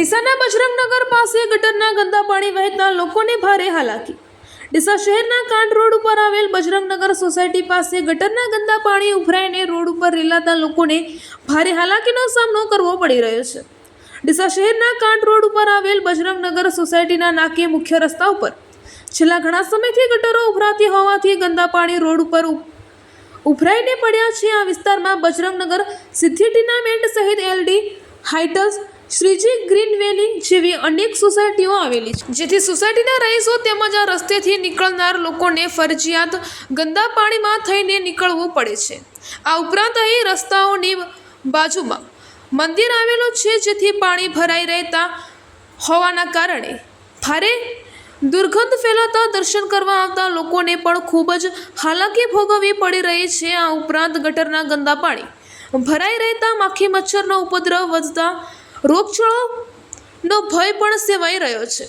ડીસાના બજરંગનગર પાસે ગટરના ગંદા પાણી વહેતા લોકોને ભારે હાલાકી. ડીસા શહેરના કાંડ રોડ ઉપર આવેલ બજરંગનગર સોસાયટી પાસે ગટરના ગંદા પાણી ઉભરાઈને રોડ ઉપર રેલાતા લોકોને ભારે હાલાકીનો સામનો કરવો પડી રહ્યો છે. ડીસા શહેરના કાંડ રોડ ઉપર આવેલ બજરંગનગર સોસાયટીના નાકે મુખ્ય રસ્તા ઉપર છેલ્લા ઘણા સમયથી ગટરો ઉભરાતી હોવાથી ગંદા પાણી રોડ ઉપર ઉભરાઈને પડ્યા છે. આ વિસ્તારમાં બજરંગનગર સિદ્ધિ ટીનામેન્ટ સહિત એલડી હાઇટલ્સ શ્રીજી ગ્રીન વેલિંગ જેવી અનેક સોસાયટીઓ આવેલી છે. જેથી સોસાયટીના રહીશો તેમજ આ રસ્તેથી નીકળનાર લોકોને ફરજિયાત ગંદા પાણીમાં થઈને નીકળવું પડે છે. આ ઉપરાંત અહીં રસ્તાઓની બાજુમાં મંદિર આવેલું છે, જેથી પાણી ભરાઈ રહેતા હોવાના કારણે ભારે દુર્ગંધ ફેલાતા દર્શન કરવા આવતા લોકોને પણ ખૂબ જ હાલાકી ભોગવવી પડી રહી છે. આ ઉપરાંત ગટરના ગંદા પાણી ભરાઈ રહેતા માખી મચ્છરનો ઉપદ્રવ વધતા રોગચાળોનો ભય પણ સેવાઈ રહ્યો છે.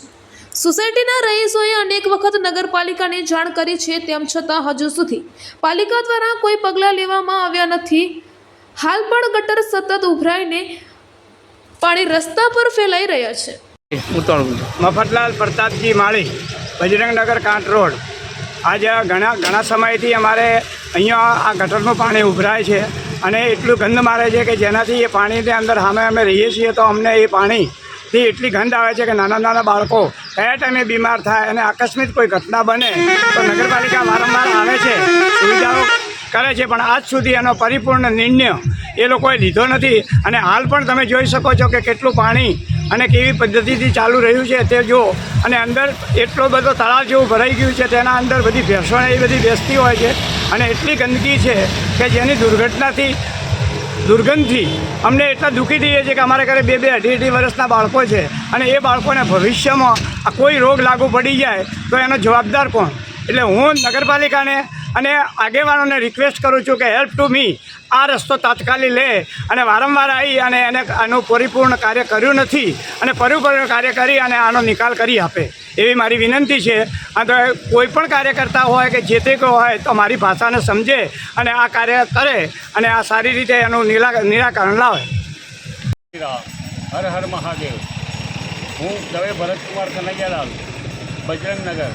સોસાયટીના રહીશોએ અનેક વખત નગરપાલિકાને જાણ કરી છે તેમ છતાં હજુ સુધી પાલિકા દ્વારા કોઈ પગલાં લેવામાં આવ્યા નથી. હાલ પણ ગટર સતત ઉભરાઈને પાણી રસ્તા પર ફેલાઈ રહ્યા છે. મફતલાલ પ્રતાપજી માળી બજરંગનગર કાંટ રોડ. આજે ઘણા ઘણા સમયથી અમારે અહીંયા આ ગટરનું પાણી ઉભરાય છે. અને એટલું ગંધ મારે છે કે જેનાથી એ પાણીની અંદર સામે અમે રહીએ છીએ તો અમને એ પાણીથી એટલી ગંધ આવે છે કે નાના નાના બાળકો કયા ટાઈમે બીમાર થાય અને આકસ્મિક કોઈ ઘટના બને તો નગરપાલિકા વારંવાર આવે છે, સુવિધાઓ કરે છે, પણ આજ સુધી એનો પરિપૂર્ણ નિર્ણય એ લોકોએ લીધો નથી. અને હાલ પણ તમે જોઈ શકો છો કે કેટલું પાણી અને કેવી પદ્ધતિથી ચાલુ રહ્યું છે તે જુઓ. અને અંદર એટલો બધો તળાવ જેવું ભરાઈ ગયું છે, તેના અંદર બધી ભેંસો એ બધી બેસતી હોય છે. અને એટલી ગંદકી છે કે જેની દુર્ઘટનાથી, દુર્ગંધથી અમને એટલા દુઃખી થઈએ છીએ કે અમારા ઘરે બે બે અઢી અઢી વર્ષના બાળકો છે. અને એ બાળકોને ભવિષ્યમાં કોઈ રોગ લાગુ પડી જાય તો એનો જવાબદાર કોણ? એટલે હું નગરપાલિકાને અને આગેવાનોને રિક્વેસ્ટ કરું છું કે હેલ્પ ટુ મી આ રસ્તો તાત્કાલિક લે. અને વારંવાર આવી અને એને આનું પરિપૂર્ણ કાર્ય કર્યું નથી. અને પરિપૂર્ણ કાર્ય કરી અને આનો નિકાલ કરી આપે. એવી મારી વિનંતી છે. અને તો કોઈ પણ કાર્ય કરતા હોય કે જે તે કોઈ હોય તો મારી ભાષાને સમજે અને આ કાર્ય કરે અને આ સારી રીતે એનું નિરા નિરાકરણ લાવે. હર હર મહાદેવ. હું દવે ભરતકુમાર કનૈયાલાલ, બજરંગનગર.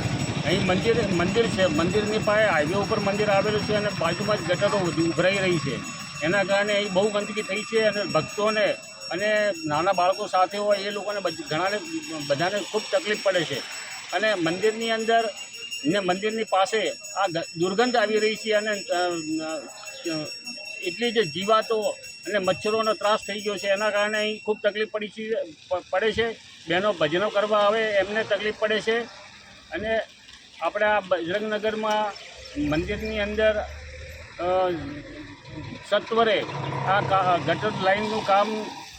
અહીં મંદિર મંદિર છે. મંદિરની પાસે હાઈવે ઉપર મંદિર આવેલું છે અને બાજુમાં જ ગટરો ઉભ- ઉભરાઈ રહી છે. એના કારણે અહીં બહુ ગંદકી થઈ છે અને ભક્તોને અને નાના બાળકો સાથે હોય એ લોકોને ઘણાને, બધાને ખૂબ તકલીફ પડે છે. અને મંદિરની અંદર, ને મંદિરની પાસે આ દુર્ગંધ આવી રહી છે અને એટલી જ જીવાતો અને મચ્છરોનો ત્રાસ થઈ ગયો છે. એના કારણે અહીં ખૂબ તકલીફ પડી છે પડે છે. બહેનો ભજનો કરવા આવે એમને તકલીફ પડે છે. અને આપણા બજરંગનગરમાં મંદિરની અંદર સત્વરે આ ગટર લાઇનનું કામ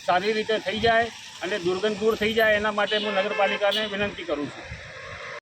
સારી રીતે થઈ જાય અને દુર્ગંધ દૂર થઈ જાય, એના માટે હું નગરપાલિકાને વિનંતી કરું છું.